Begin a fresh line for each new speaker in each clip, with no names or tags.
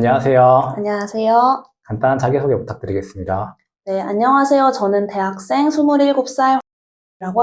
안녕하세요.
안녕하세요.
간단한 자기소개 부탁드리겠습니다.
네, 안녕하세요. 저는 대학생 27살이라고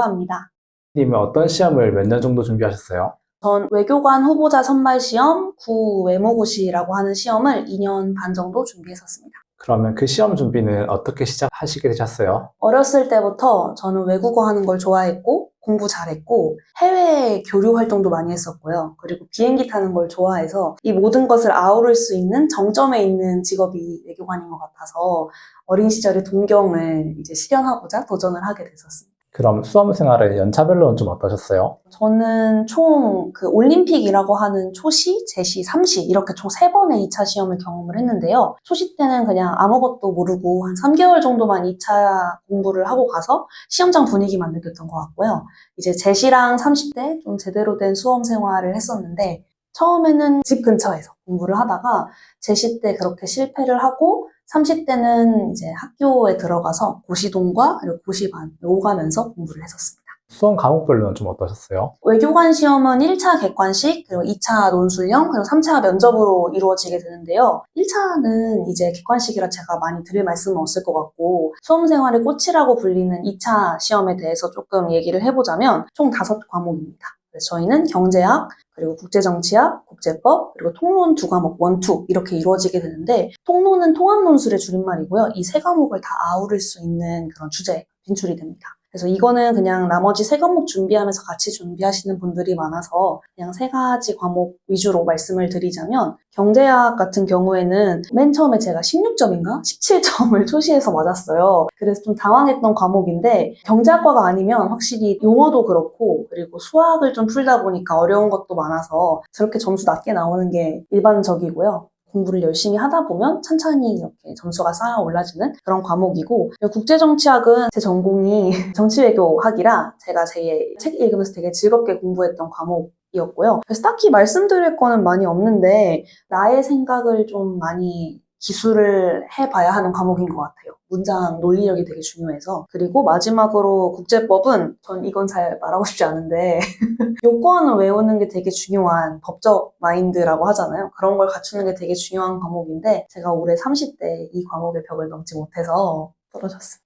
합니다.
님은 어떤 시험을 몇 년 정도 준비하셨어요?
전 외교관 후보자 선발 시험 구 외모고시라고 하는 시험을 2년 반 정도 준비했었습니다.
그러면 그 시험 준비는 어떻게 시작하시게 되셨어요?
어렸을 때부터 저는 외국어 하는 걸 좋아했고 공부 잘했고 해외 교류 활동도 많이 했었고요. 그리고 비행기 타는 걸 좋아해서 이 모든 것을 아우를 수 있는 정점에 있는 직업이 외교관인 것 같아서 어린 시절의 동경을 이제 실현하고자 도전을 하게 됐었습니다.
그럼 수험 생활은 연차별로는 좀 어떠셨어요?
저는 총 그 올림픽이라고 하는 초시, 제시, 삼시 이렇게 총 세 번의 2차 시험을 경험을 했는데요. 초시 때는 그냥 아무것도 모르고 한 3개월 정도만 2차 공부를 하고 가서 시험장 분위기만 느꼈던 것 같고요. 이제 제시랑 30대 좀 제대로 된 수험 생활을 했었는데 처음에는 집 근처에서 공부를 하다가 제시 때 그렇게 실패를 하고 30대는 이제 학교에 들어가서 고시동과 고시반 오가면서 공부를 했었습니다.
수험 과목별로는 좀 어떠셨어요?
외교관 시험은 1차 객관식, 그리고 2차 논술형, 그리고 3차 면접으로 이루어지게 되는데요. 1차는 이제 객관식이라 제가 많이 드릴 말씀은 없을 것 같고, 수험 생활의 꽃이라고 불리는 2차 시험에 대해서 조금 얘기를 해보자면, 총 5과목입니다. 저희는 경제학, 그리고 국제정치학, 국제법, 그리고 통론 두 과목, 원투 이렇게 이루어지게 되는데, 통론은 통합논술의 줄임말이고요. 이 세 과목을 다 아우를 수 있는 그런 주제, 진출이 됩니다. 그래서 이거는 그냥 나머지 세 과목 준비하면서 같이 준비하시는 분들이 많아서 그냥 세 가지 과목 위주로 말씀을 드리자면 경제학 같은 경우에는 맨 처음에 제가 16점인가? 17점을 초시에서 맞았어요. 그래서 좀 당황했던 과목인데 경제학과가 아니면 확실히 용어도 그렇고 그리고 수학을 좀 풀다 보니까 어려운 것도 많아서 저렇게 점수 낮게 나오는 게 일반적이고요. 공부를 열심히 하다 보면 천천히 이렇게 점수가 쌓아 올라지는 그런 과목이고 국제정치학은 제 전공이 정치외교학이라 제가 제 책 읽으면서 되게 즐겁게 공부했던 과목 이었고요. 그래서 딱히 말씀드릴 거는 많이 없는데 나의 생각을 좀 많이 기술을 해봐야 하는 과목인 것 같아요. 문장 논리력이 되게 중요해서. 그리고 마지막으로 국제법은 전 이건 잘 말하고 싶지 않은데 요건을 외우는 게 되게 중요한 법적 마인드라고 하잖아요. 그런 걸 갖추는 게 되게 중요한 과목인데 제가 올해 30대 이 과목의 벽을 넘지 못해서 떨어졌습니다.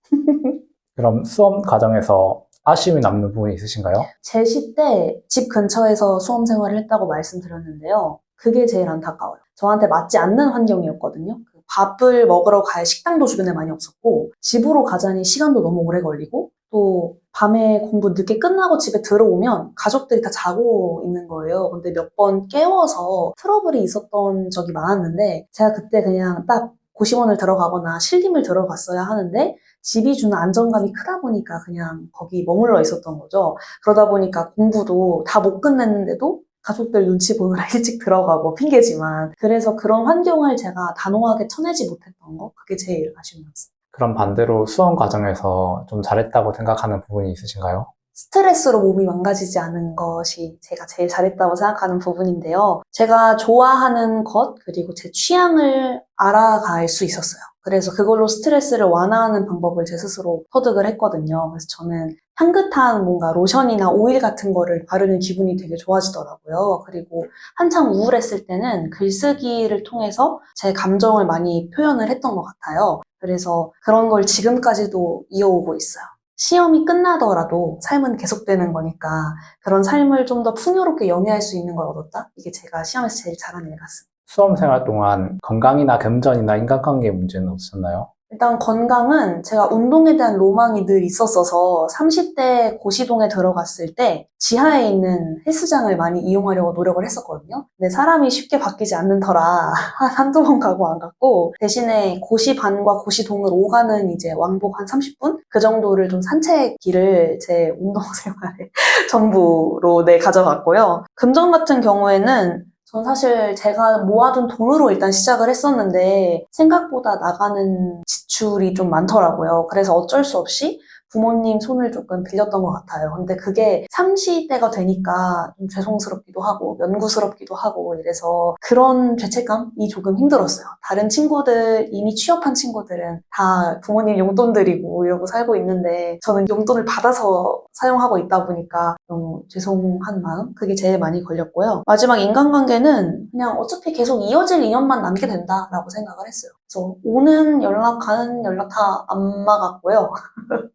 그럼 수험 과정에서 아쉬움이 남는 부분이 있으신가요?
제시 때 집 근처에서 수험 생활을 했다고 말씀드렸는데요. 그게 제일 안타까워요. 저한테 맞지 않는 환경이었거든요. 그 밥을 먹으러 갈 식당도 주변에 많이 없었고, 집으로 가자니 시간도 너무 오래 걸리고, 또 밤에 공부 늦게 끝나고 집에 들어오면 가족들이 다 자고 있는 거예요. 근데 몇 번 깨워서 트러블이 있었던 적이 많았는데, 제가 그때 그냥 딱 고시원을 들어가거나 실림을 들어갔어야 하는데, 집이 주는 안정감이 크다 보니까 그냥 거기 머물러 있었던 거죠. 그러다 보니까 공부도 다 못 끝냈는데도 가족들 눈치 보느라 일찍 들어가고 핑계지만 그래서 그런 환경을 제가 단호하게 쳐내지 못했던 거 그게 제일 아쉬움이었어요.
그럼 반대로 수험 과정에서 좀 잘했다고 생각하는 부분이 있으신가요?
스트레스로 몸이 망가지지 않은 것이 제가 제일 잘했다고 생각하는 부분인데요. 제가 좋아하는 것 그리고 제 취향을 알아갈 수 있었어요. 그래서 그걸로 스트레스를 완화하는 방법을 제 스스로 터득을 했거든요. 그래서 저는 향긋한 뭔가 로션이나 오일 같은 거를 바르는 기분이 되게 좋아지더라고요. 그리고 한창 우울했을 때는 글쓰기를 통해서 제 감정을 많이 표현을 했던 것 같아요. 그래서 그런 걸 지금까지도 이어오고 있어요. 시험이 끝나더라도 삶은 계속되는 거니까 그런 삶을 좀 더 풍요롭게 영위할 수 있는 걸 얻었다? 이게 제가 시험에서 제일 잘한 일 같습니다.
수험 생활 동안 건강이나 금전이나 인간관계 문제는 없으셨나요?
일단 건강은 제가 운동에 대한 로망이 늘 있었어서 30대 고시동에 들어갔을 때 지하에 있는 헬스장을 많이 이용하려고 노력을 했었거든요. 근데 사람이 쉽게 바뀌지 않는 터라 한 한두 번 가고 안 갔고 대신에 고시반과 고시동을 오가는 이제 왕복 한 30분? 그 정도를 좀 산책길을 제 운동 생활의 전부로 네, 가져갔고요. 금전 같은 경우에는 전 사실 제가 모아둔 돈으로 일단 시작을 했었는데 생각보다 나가는 지출이 좀 많더라고요. 그래서 어쩔 수 없이 부모님 손을 조금 빌렸던 것 같아요. 근데 그게 30대가 되니까 좀 죄송스럽기도 하고 면구스럽기도 하고 이래서 그런 죄책감이 조금 힘들었어요. 다른 친구들, 이미 취업한 친구들은 다 부모님 용돈 드리고 이러고 살고 있는데 저는 용돈을 받아서 사용하고 있다 보니까 너무 죄송한 마음? 그게 제일 많이 걸렸고요. 마지막 인간관계는 그냥 어차피 계속 이어질 인연만 남게 된다라고 생각을 했어요. 그래서 오는 연락, 가는 연락 다 안 막았고요.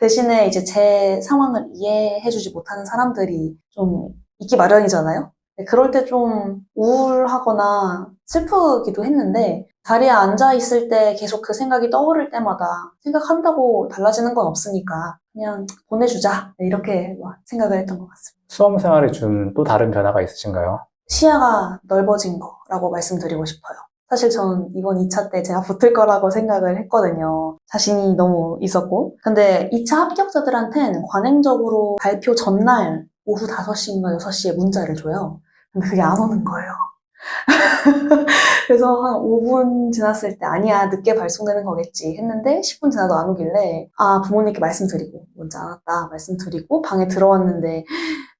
대신에 이제 제 상황을 이해해주지 못하는 사람들이 좀 있기 마련이잖아요. 네, 그럴 때 좀 우울하거나 슬프기도 했는데 자리에 앉아 있을 때 계속 그 생각이 떠오를 때마다 생각한다고 달라지는 건 없으니까 그냥 보내주자 네, 이렇게 막 생각을 했던 것 같습니다.
수험 생활이 준또 다른 변화가 있으신가요?
시야가 넓어진 거라고 말씀드리고 싶어요. 사실 저는 이번 2차 때 제가 붙을 거라고 생각을 했거든요. 자신이 너무 있었고. 근데 2차 합격자들한테는 관행적으로 발표 전날 오후 5시인가 6시에 문자를 줘요. 근데 그게 안 오는 거예요. 그래서 한 5분 지났을 때 아니야 늦게 발송되는 거겠지 했는데 10분 지나도 안 오길래 아 부모님께 말씀드리고 문자 안 왔다 말씀드리고 방에 들어왔는데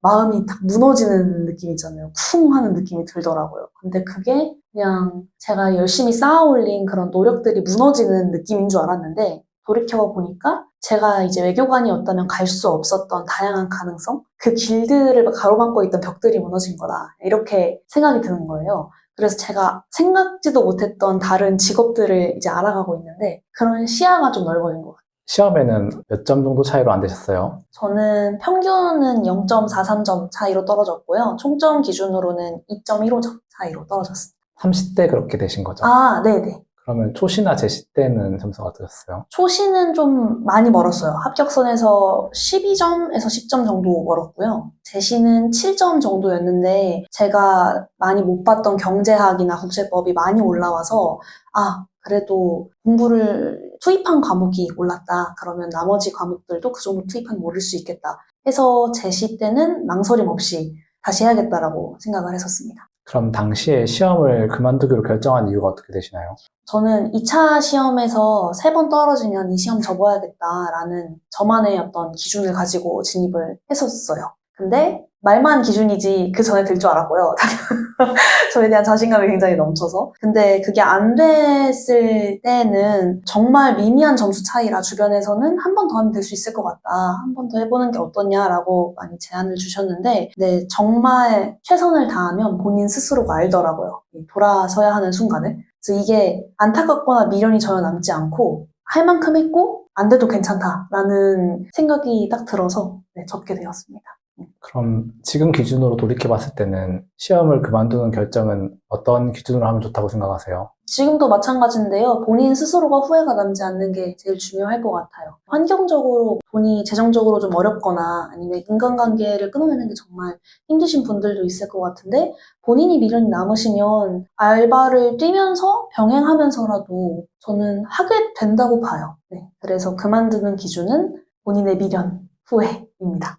마음이 딱 무너지는 느낌 있잖아요. 쿵 하는 느낌이 들더라고요. 근데 그게 그냥 제가 열심히 쌓아올린 그런 노력들이 무너지는 느낌인 줄 알았는데 돌이켜 보니까 제가 이제 외교관이었다면 갈 수 없었던 다양한 가능성? 그 길들을 가로막고 있던 벽들이 무너진 거다. 이렇게 생각이 드는 거예요. 그래서 제가 생각지도 못했던 다른 직업들을 이제 알아가고 있는데 그런 시야가 좀 넓어진 것 같아요.
시험에는 몇 점 정도 차이로 안 되셨어요?
저는 평균은 0.43점 차이로 떨어졌고요. 총점 기준으로는 2.15점 차이로 떨어졌습니다.
30대 그렇게 되신 거죠?
아, 네네.
그러면 초시나 제시 때는 점수가 어떠셨어요?
초시는 좀 많이 멀었어요. 합격선에서 12점에서 10점 정도 멀었고요. 제시는 7점 정도였는데 제가 많이 못 봤던 경제학이나 국제법이 많이 올라와서 아 그래도 공부를 투입한 과목이 올랐다. 그러면 나머지 과목들도 그 정도 투입하면 오를 수 있겠다. 해서 제시 때는 망설임 없이 다시 해야겠다라고 생각을 했었습니다.
그럼 당시에 시험을 그만두기로 결정한 이유가 어떻게 되시나요?
저는 2차 시험에서 세 번 떨어지면 이 시험 접어야겠다라는 저만의 어떤 기준을 가지고 진입을 했었어요. 근데 말만 기준이지 그 전에 될 줄 알았고요. 저에 대한 자신감이 굉장히 넘쳐서. 근데 그게 안 됐을 때는 정말 미미한 점수 차이라 주변에서는 한 번 더 하면 될 수 있을 것 같다. 한 번 더 해보는 게 어떠냐라고 많이 제안을 주셨는데, 네, 정말 최선을 다하면 본인 스스로가 알더라고요. 이 돌아서야 하는 순간을. 그래서 이게 안타깝거나 미련이 전혀 남지 않고 할 만큼 했고 안 돼도 괜찮다라는 생각이 딱 들어서 네, 접게 되었습니다.
그럼 지금 기준으로 돌이켜 봤을 때는 시험을 그만두는 결정은 어떤 기준으로 하면 좋다고 생각하세요?
지금도 마찬가지인데요. 본인 스스로가 후회가 남지 않는 게 제일 중요할 것 같아요. 환경적으로 돈이 재정적으로 좀 어렵거나 아니면 인간관계를 끊어내는 게 정말 힘드신 분들도 있을 것 같은데 본인이 미련이 남으시면 알바를 뛰면서 병행하면서라도 저는 하게 된다고 봐요. 네. 그래서 그만두는 기준은 본인의 미련, 후회입니다.